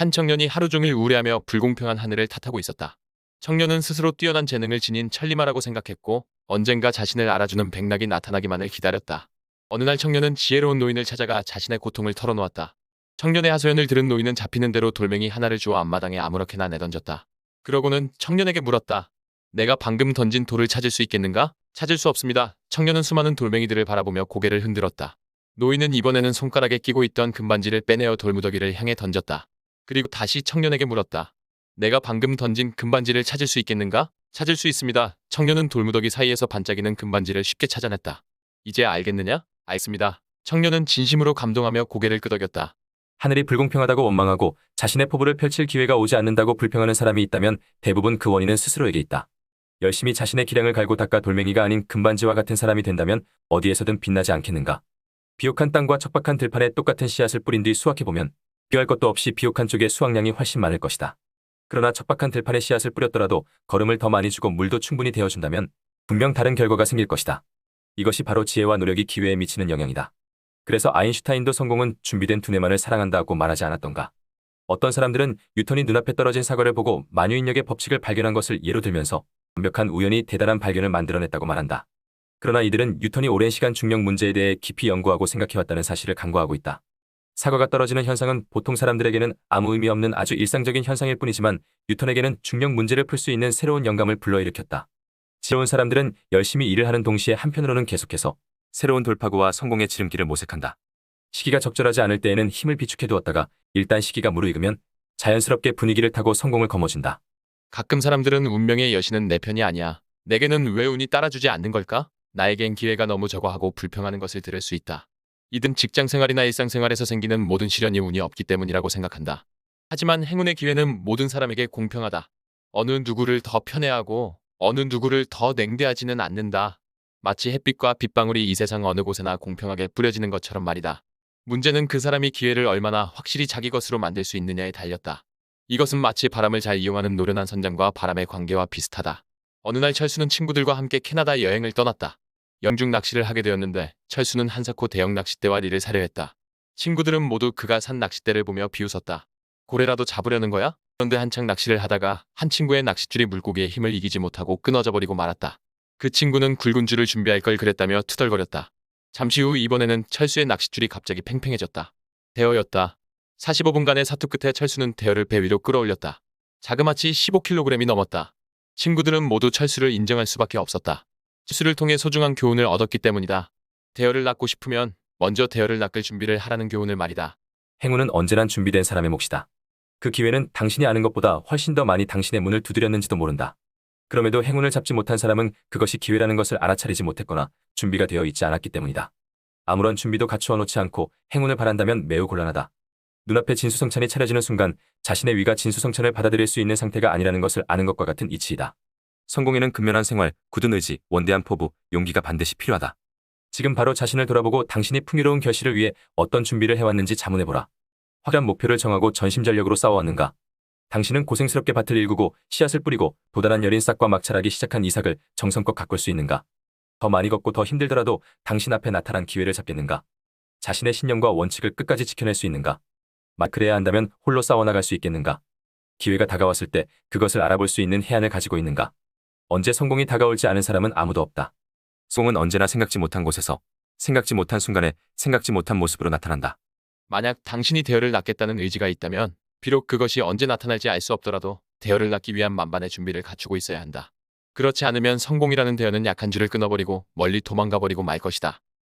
한 청년이 하루 종일 우울해하며 불공평한 하늘을 탓하고 있었다. 청년은 스스로 뛰어난 재능을 지닌 천리마라고 생각했고 언젠가 자신을 알아주는 백락이 나타나기만을 기다렸다. 어느 날 청년은 지혜로운 노인을 찾아가 자신의 고통을 털어놓았다. 청년의 하소연을 들은 노인은 잡히는 대로 돌멩이 하나를 주어 앞마당에 아무렇게나 내던졌다. 그러고는 청년에게 물었다. 내가 방금 던진 돌을 찾을 수 있겠는가? 찾을 수 없습니다. 청년은 수많은 돌멩이들을 바라보며 고개를 흔들었다. 노인은 이번에는 손가락에 끼고 있던 금반지를 빼내어 돌무더기를 향해 던졌다. 그리고 다시 청년에게 물었다. 내가 방금 던진 금반지를 찾을 수 있겠는가? 찾을 수 있습니다. 청년은 돌무더기 사이에서 반짝이는 금반지를 쉽게 찾아냈다. 이제 알겠느냐? 알습니다. 청년은 진심으로 감동하며 고개를 끄덕였다. 하늘이 불공평하다고 원망하고 자신의 포부를 펼칠 기회가 오지 않는다고 불평하는 사람이 있다면 대부분 그 원인은 스스로에게 있다. 열심히 자신의 기량을 갈고 닦아 돌멩이가 아닌 금반지와 같은 사람이 된다면 어디에서든 빛나지 않겠는가. 비옥한 땅과 척박한 들판에 똑같은 씨앗을 뿌린 뒤 수확해보면 비할 것도 없이 비옥한 쪽에 수확량이 훨씬 많을 것이다. 그러나 척박한 들판에 씨앗을 뿌렸더라도 걸음을 더 많이 주고 물도 충분히 데워준다면 분명 다른 결과가 생길 것이다. 이것이 바로 지혜와 노력이 기회에 미치는 영향이다. 그래서 아인슈타인도 성공은 준비된 두뇌만을 사랑한다고 말하지 않았던가. 어떤 사람들은 뉴턴이 눈앞에 떨어진 사과를 보고 만유인력의 법칙을 발견한 것을 예로 들면서 완벽한 우연이 대단한 발견을 만들어냈다고 말한다. 그러나 이들은 뉴턴이 오랜 시간 중력 문제에 대해 깊이 연구하고 생각해왔다는 사실을 간과하고 있다. 사과가 떨어지는 현상은 보통 사람들에게는 아무 의미 없는 아주 일상적인 현상일 뿐이지만 뉴턴에게는 중력 문제를 풀 수 있는 새로운 영감을 불러일으켰다. 지혜로운 사람들은 열심히 일을 하는 동시에 한편으로는 계속해서 새로운 돌파구와 성공의 지름길을 모색한다. 시기가 적절하지 않을 때에는 힘을 비축해 두었다가 일단 시기가 무르익으면 자연스럽게 분위기를 타고 성공을 거머쥔다. 가끔 사람들은 운명의 여신은 내 편이 아니야. 내게는 왜 운이 따라주지 않는 걸까? 나에겐 기회가 너무 적어 하고 불평하는 것을 들을 수 있다. 이든 직장 생활이나 일상 생활에서 생기는 모든 시련이 운이 없기 때문이라고 생각한다. 하지만 행운의 기회는 모든 사람에게 공평하다. 어느 누구를 더 편애하고 어느 누구를 더 냉대하지는 않는다. 마치 햇빛과 빗방울이 이 세상 어느 곳에나 공평하게 뿌려지는 것처럼 말이다. 문제는 그 사람이 기회를 얼마나 확실히 자기 것으로 만들 수 있느냐에 달렸다. 이것은 마치 바람을 잘 이용하는 노련한 선장과 바람의 관계와 비슷하다. 어느 날 철수는 친구들과 함께 캐나다 여행을 떠났다. 영중 낚시를 하게 되었는데 철수는 한사코 대형 낚싯대와 리를 사려 했다. 친구들은 모두 그가 산 낚싯대를 보며 비웃었다. 고래라도 잡으려는 거야? 그런데 한창 낚시를 하다가 한 친구의 낚싯줄이 물고기의 힘을 이기지 못하고 끊어져 버리고 말았다. 그 친구는 굵은 줄을 준비할 걸 그랬다며 투덜거렸다. 잠시 후 이번에는 철수의 낚싯줄이 갑자기 팽팽해졌다. 대어였다. 45분간의 사투 끝에 철수는 대어를 배 위로 끌어올렸다. 자그마치 15kg이 넘었다. 친구들은 모두 철수를 인정할 수밖에 없었다. 철수를 통해 소중한 교훈을 얻었기 때문이다. 대어를 낚고 싶으면 먼저 대어를 낚을 준비를 하라는 교훈을 말이다. 행운은 언제나 준비된 사람의 몫이다. 그 기회는 당신이 아는 것보다 훨씬 더 많이 당신의 문을 두드렸는지도 모른다. 그럼에도 행운을 잡지 못한 사람은 그것이 기회라는 것을 알아차리지 못했거나 준비가 되어 있지 않았기 때문이다. 아무런 준비도 갖추어 놓지 않고 행운을 바란다면 매우 곤란하다. 눈앞에 진수성찬이 차려지는 순간 자신의 위가 진수성찬을 받아들일 수 있는 상태가 아니라는 것을 아는 것과 같은 이치이다. 성공에는 근면한 생활, 굳은 의지, 원대한 포부, 용기가 반드시 필요하다. 지금 바로 자신을 돌아보고 당신이 풍요로운 결실을 위해 어떤 준비를 해왔는지 자문해보라. 확실한 목표를 정하고 전심전력으로 싸워왔는가? 당신은 고생스럽게 밭을 일구고 씨앗을 뿌리고 도단한 여린 싹과 막차라기 시작한 이삭을 정성껏 가꿀 수 있는가? 더 많이 걷고 더 힘들더라도 당신 앞에 나타난 기회를 잡겠는가? 자신의 신념과 원칙을 끝까지 지켜낼 수 있는가? 막 그래야 한다면 홀로 싸워나갈 수 있겠는가? 기회가 다가왔을 때 그것을 알아볼 수 있는 해안을 가지고 있는가? 언제 성공이 다가올지 아는 사람은 아무도 없다. 성공은 언제나 생각지 못한 곳에서 생각지 못한 순간에 생각지 못한 모습으로 나타난다. 만약 당신이 대어를 낳겠다는 의지가 있다면 비록 그것이 언제 나타날지 알 수 없더라도 대어를 낳기 위한 만반의 준비를 갖추고 있어야 한다. 그렇지 않으면 성공이라는 대어는 약한 줄을 끊어버리고 멀리 도망가버리고 말 것이다.